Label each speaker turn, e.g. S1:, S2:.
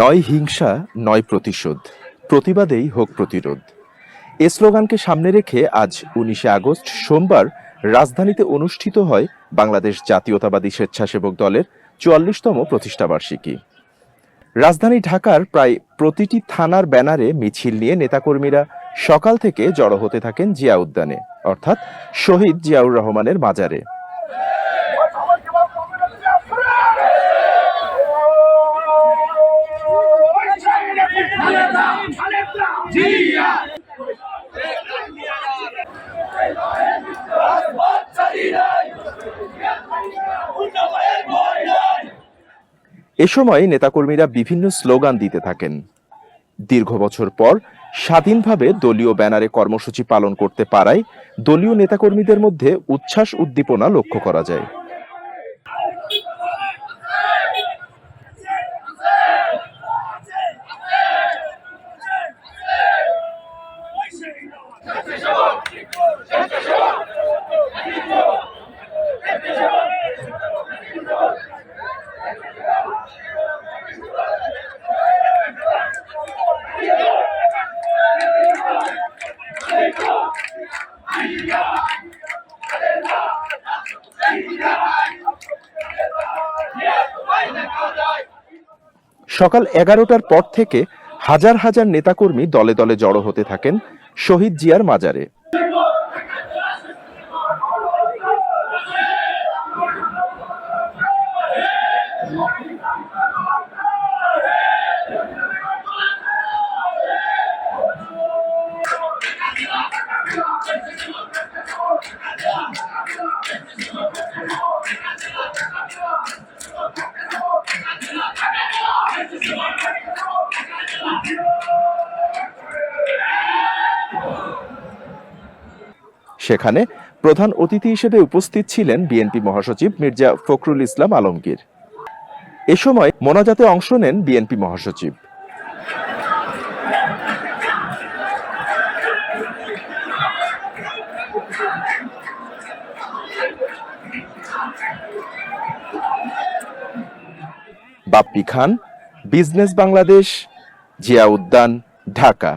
S1: নয় হিংসা, নয় প্রতিশোধ। প্রতিবাদেই হোক প্রতিরোধ। এ স্লোগানকে সামনে রেখে আজ উনিশে আগস্ট সোমবার রাজধানীতে অনুষ্ঠিত হয় বাংলাদেশ জাতীয়তাবাদী স্বেচ্ছাসেবক দলের চুয়াল্লিশতম প্রতিষ্ঠাবার্ষিকী। রাজধানী ঢাকার প্রায় প্রতিটি থানার ব্যানারে মিছিল নিয়ে নেতাকর্মীরা সকাল থেকে জড়ো হতে থাকেন জিয়া উদ্যানে অর্থাৎ শহীদ জিয়াউর রহমানের মাজারে। এ সময় নেতাকর্মীরা বিভিন্ন স্লোগান দিতে থাকেন। দীর্ঘ বছর পর স্বাধীনভাবে দলীয় ব্যানারে কর্মসূচি পালন করতে পারায় দলীয় নেতাকর্মীদের মধ্যে উচ্ছ্বাস উদ্দীপনা লক্ষ্য করা যায়। সকাল এগারোটার পর থেকে হাজার হাজার নেতাকর্মী দলে দলে জড়ো হতে থাকেন শহীদ জিয়ার মাজারে। সেখানে প্রধান অতিথি হিসেবে উপস্থিত ছিলেন বিএনপি মহাসচিব মির্জা ফখরুল ইসলাম আলমগীর। এ সময় মোনাজাতে অংশ নেন বিএনপি মহাসচিব। বাপ্পি খান বিজনেস বাংলাদেশ জিয়া উদ্যান ঢাকা।